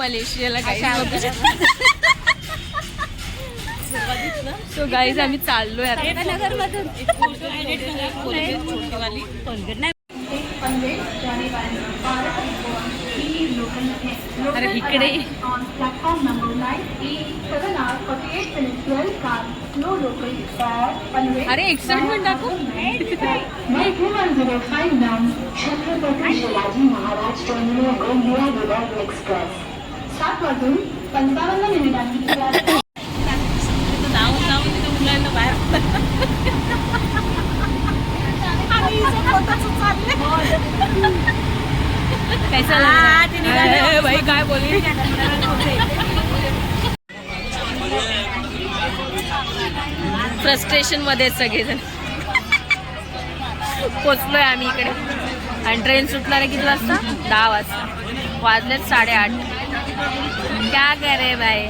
मलेशियाला काही so guys आम्ही चाललोय आता. अरे इकडे. on platform number 9E, 7 hours 48 minutes 12 car, no local fare, Panvel. अरे एक्साइटमेंट दाखव. Make 105 down, Chhatrapati Shivaji Maharaj terminal Gondia विभाग एक्सप्रेस सात वाजून पंचावन्न मिनिटांनी काय बोलली? फ्रस्ट्रेशनमध्ये सगळेजण. पोचलोय आम्ही इकडे. आणि ट्रेन सुटणार आहे किती वाजता? दहा वाजता. वाजलेत साडेआठ. क्या करे भाई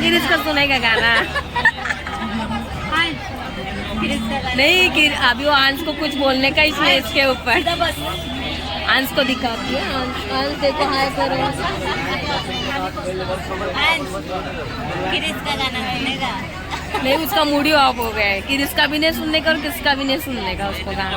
गिरीश का सुनाई का गाना? नहीं कि अभी वो आंस को कुछ बोलने का इसलिए इसके ऊपर। आंस को दिखाती है आंस आंस देखो हाय करो। किरीस का गाना सुनेगा? नहीं उसका मूड ही ऑफ़ हो गया है। कि इसका भी नहीं सुनने का और किसका भी नहीं सुनने का उसको गाना।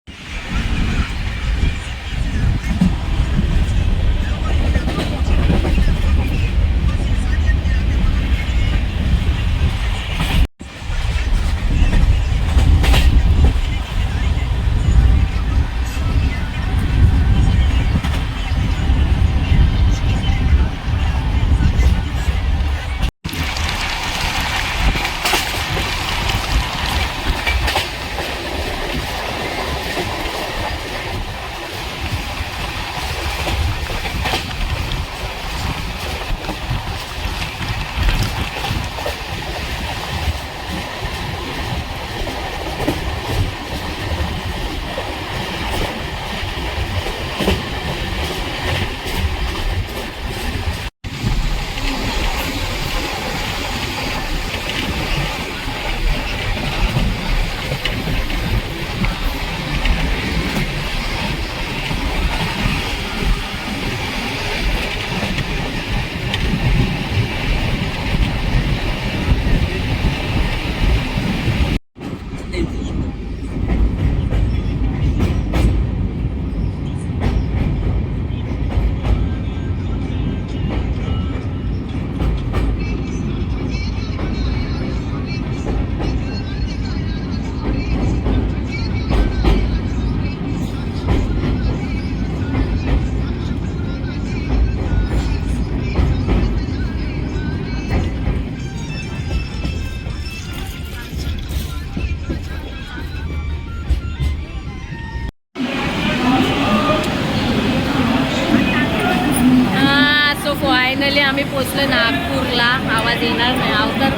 फायनली आम्ही पोचलो नागपूरला. आवाज येणार नाही. अवतर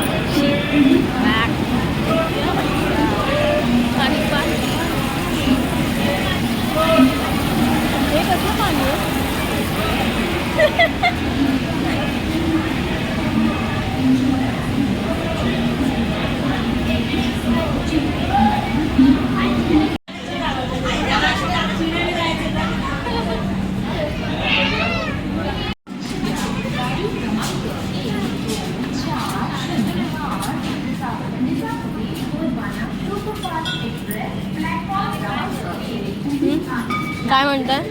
काय म्हणताय?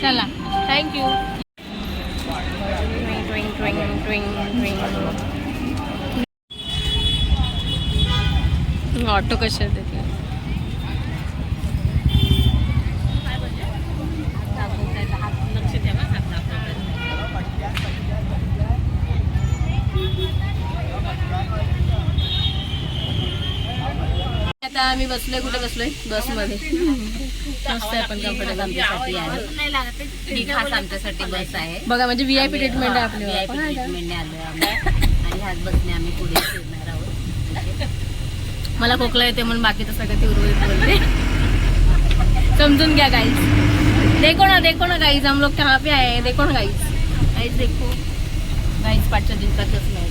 चला थँक्यू ऑटो कसे आहेत आता आम्ही बसलोय कुठे बसलोय? बसमध्ये. मस्त आपण कम्फर्टेबल आमच्यासाठी आहे. खास आमच्यासाठी बस आहे. बघा म्हणजे व्हीआयपी ट्रीटमेंट आहे आय पी आपली ट्रीटमेंटने आलोय आम्ही. आणि ह्याच बसने आम्ही पुढे मला खोकला येते म्हणून बाकीचं सगळं ती उर्वरित बोलते. समजून घ्या गाईज देखो ना देखो ना गाईज हम लोग कहाँ पे आए हैं? देखो ना गाईज गाईज देखो. गाईज पाचच्या दिवसातच नाही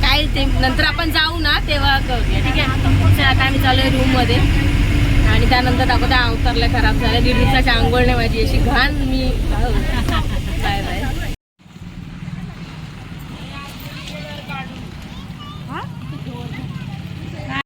काय ते नंतर आपण जाऊ ना तेव्हा करूया ठीक आहे? चला, आता आम्ही चालू आहे रूममध्ये. आणि त्यानंतर दाखवता अवतारला खराब झाला. दीड दिवसाची आंघोळ नाही माझी अशी घाण मी बाय बाय.